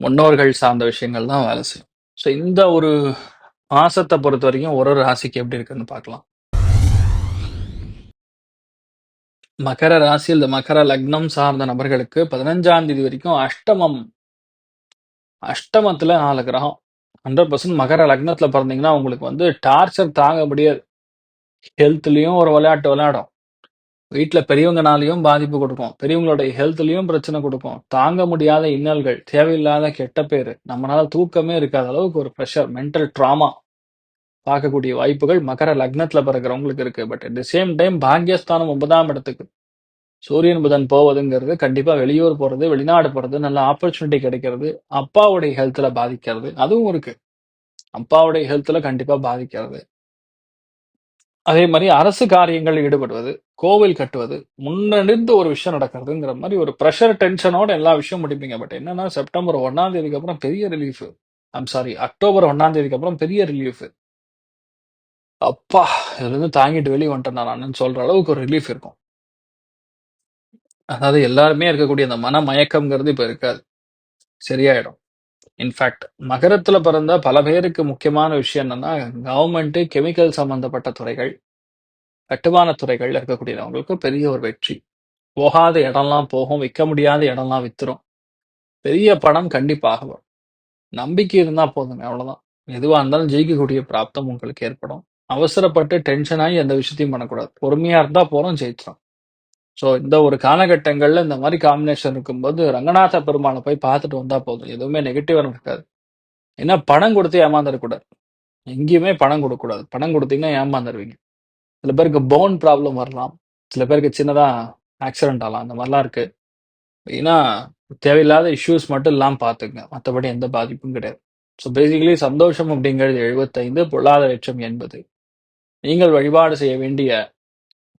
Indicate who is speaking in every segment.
Speaker 1: முன்னோர்கள் சார்ந்த விஷயங்கள் தான் வேலை செய்யும். ஸோ இந்த ஒரு மாசத்தை பொறுத்த வரைக்கும் ஒரு ஒரு ராசிக்கு எப்படி இருக்குன்னு பார்க்கலாம். மகர ராசி இந்த மகர லக்னம் சார்ந்த நபர்களுக்கு பதினஞ்சாம் தேதி வரைக்கும் அஷ்டமம். அஷ்டமத்துல நாலு கிரகம். ஹண்ட்ரட் பர்சன்ட் மகர லக்னத்துல பிறந்தீங்கன்னா உங்களுக்கு வந்து டார்ச்சர் தாங்க முடியாது. ஹெல்த்லயும் ஒரு விளையாட்டு விளையாடும். வீட்டில் பெரியவங்கனாலையும் பாதிப்பு கொடுக்கும் பெரியவங்களுடைய ஹெல்த்லையும் பிரச்சனை கொடுக்கும் தாங்க முடியாத இன்னல்கள் தேவையில்லாத கெட்ட பேர் நம்மளால தூக்கமே இருக்காத அளவுக்கு ஒரு ப்ரெஷர் மென்டல் ட்ராமா பார்க்கக்கூடிய வாய்ப்புகள் மகர லக்னத்துல பிறக்கிறவங்களுக்கு இருக்கு but at the same time பாக்யஸ்தானம் ஒன்பதாம் இடத்துக்கு சூரியன் புதன் போவதுங்கிறது கண்டிப்பா வெளியூர் போறது, வெளிநாடு போறது, நல்ல ஆப்பர்ச்சுனிட்டி கிடைக்கிறது, அப்பாவுடைய ஹெல்த்ல பாதிக்கிறது. அதுவும் இருக்கு. அப்பாவுடைய ஹெல்த்ல கண்டிப்பா பாதிக்கிறது. அதே மாதிரி அரசு காரியங்கள் ஈடுபடுவது, கோவில் கட்டுவது, முன்னணிந்து ஒரு விஷயம் நடக்கிறதுங்கிற மாதிரி ஒரு ப்ரெஷர் டென்ஷனோட எல்லா விஷயமும் முடிப்பீங்க. பட் என்னன்னா செப்டம்பர் ஒன்னாம் தேதிக்கு அப்புறம் பெரிய ரிலீஃப். ஐம் சாரி அக்டோபர் ஒன்னாம் தேதிக்கு அப்புறம் பெரிய ரிலீஃப். அப்பா! இதுலேருந்து தாங்கிட்டு வெளியே வந்துட்டேன் நான் சொல்ற அளவுக்கு ஒரு ரிலீஃப் இருக்கும். அதாவது எல்லாருமே இருக்கக்கூடிய அந்த மன மயக்கம்ங்கிறது இப்ப இருக்காது. சரியாயிடும். இன்ஃபேக்ட் நகரத்துல பிறந்த பல பேருக்கு முக்கியமான விஷயம் என்னன்னா, கவர்மெண்ட் கெமிக்கல் சம்பந்தப்பட்ட துறைகள், கட்டுமான துறைகள் இருக்கக்கூடியவங்களுக்கு பெரிய ஒரு வெற்றி. போகாத இடம்லாம் போகும். விற்க முடியாத இடம்லாம் வித்துரும். பெரிய பணம் கண்டிப்பாக வரும். நம்பிக்கை இருந்தா போதுங்க அவ்வளவுதான். எதுவா இருந்தாலும் ஜெயிக்கக்கூடிய பிராப்தம் உங்களுக்கு ஏற்படும். அவசரப்பட்டு டென்ஷன் ஆகி எந்த விஷயத்தையும் பண்ணக்கூடாது. பொறுமையா இருந்தா போறோம் ஜெயிச்சிடும் ஸோ இந்த ஒரு காலகட்டங்களில் இந்த மாதிரி காம்பினேஷன் இருக்கும்போது ரங்கநாத பெருமானை போய் பார்த்துட்டு வந்தா போதும். எதுவுமே நெகட்டிவாக இருக்காது ஏன்னா பணம் கொடுத்து ஏமாந்துடக்கூடாது எங்கேயுமே பணம் கொடுக்கக்கூடாது பணம் கொடுத்தீங்கன்னா ஏமாந்துருவீங்க. சில பேருக்கு போன் ப்ராப்ளம் வரலாம். சில பேருக்கு சின்னதாக ஆக்சிடென்ட் ஆகலாம். அந்த மாதிரிலாம் இருக்கு. ஏன்னா தேவையில்லாத இஷ்யூஸ் மட்டும் இல்லாமல் பார்த்துக்குங்க மற்றபடி எந்த பாதிப்பும் கிடையாது. ஸோ பேசிக்கலி சந்தோஷம் அப்படிங்கிறது 75 பொருளாதார லட்சம் என்பது நீங்கள் வழிபாடு செய்ய வேண்டிய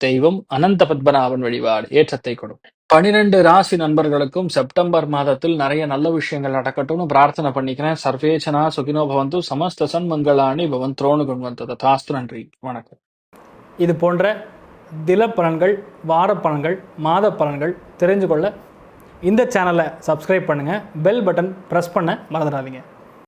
Speaker 1: தெய்வம் அனந்த பத்மநாபன் வழிபாடு ஏற்றத்தை கொடுக்கும். 12 ராசி நண்பர்களுக்கும் செப்டம்பர் மாதத்தில் நிறைய நல்ல விஷயங்கள் நடக்கட்டும்னு பிரார்த்தனை பண்ணிக்கிறேன். சர்வேச்சனா சுகினோ பவந்து சமஸ்த சன்மங்களாணி பவன் த்ரோணு குண்வந்த தாஸ்து நன்றி வணக்கம்.
Speaker 2: இது போன்ற தில பலன்கள், வார பலன்கள், மாத பலன்கள் தெரிஞ்சு கொள்ள இந்த சேனலை சப்ஸ்கிரைப் பண்ணுங்கள் பெல் பட்டன் ப்ரெஸ் பண்ண மறந்துடாதீங்க